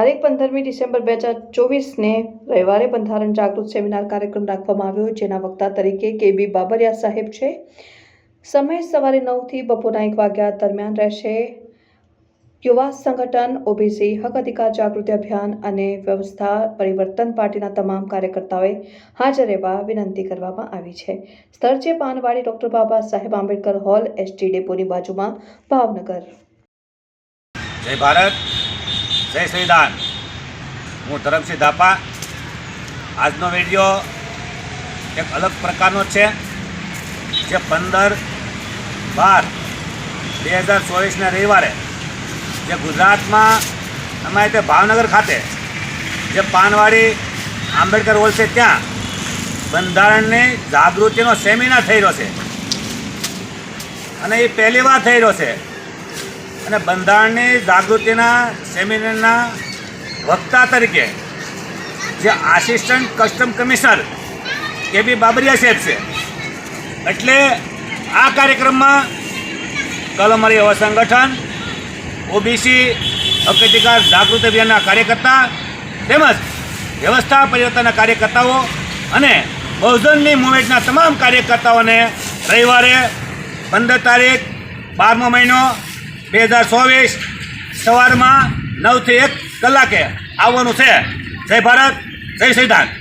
તારીખ પંદરમી ડિસેમ્બર બે હજાર ચોવીસને રવિવારે બંધારણ જાગૃત સેમિનાર કાર્યક્રમ રાખવામાં આવ્યો જેના વક્તા તરીકે કે બી બાબરિયા સાહેબ છે. સમય સવારે નવથી બપોરના એક વાગ્યા દરમિયાન રહેશે. યુવા સંગઠન ઓબીસી હક અધિકાર જાગૃતિ અભિયાન અને વ્યવસ્થા પરિવર્તન પાર્ટીના તમામ કાર્યકર્તાઓએ હાજર રહેવા વિનંતી કરવામાં આવી છે. સ્થળ છે Panwadi, doctor Baba Saheb Ambedkar hall ST ડેપોની બાજુમાં ભાવનગર. જય ભારત. જય સંવિધાન હું ધરમસિંહ ધાપા. આજનો વીડિયો એક અલગ પ્રકારનો છે, જે પંદર બાર બે હજાર ચોવીસના રવિવારે જે ગુજરાતમાં, અમારે તે ભાવનગર ખાતે જે પાનવાડી આંબેડકર હોલ છે ત્યાં બંધારણની જાગૃતિનો સેમિનાર થઈ રહ્યો છે. અને એ પહેલી વાર થઈ રહ્યો છે. અને બંધારણની જાગૃતિના સેમિનારના વક્તા તરીકે જે આસિસ્ટન્ટ કસ્ટમ કમિશનર કે બી બાબરિયા સાહેબ છે. એટલે આ કાર્યક્રમમાં કલમરી એવા સંગઠન, ઓબીસી હકીકાર જાગૃતિ અભિયાનના કાર્યકર્તા તેમજ વ્યવસ્થા પરિવર્તનના કાર્યકર્તાઓ અને બહુજનની મુવમેન્ટના તમામ કાર્યકર્તાઓને રવિવારે પંદર તારીખ બારમો મહિનો બે હજાર ચોવીસ સવારમાં નવથી એક કલાકે આવવાનું છે. જય ભારત જય સંવિધાન.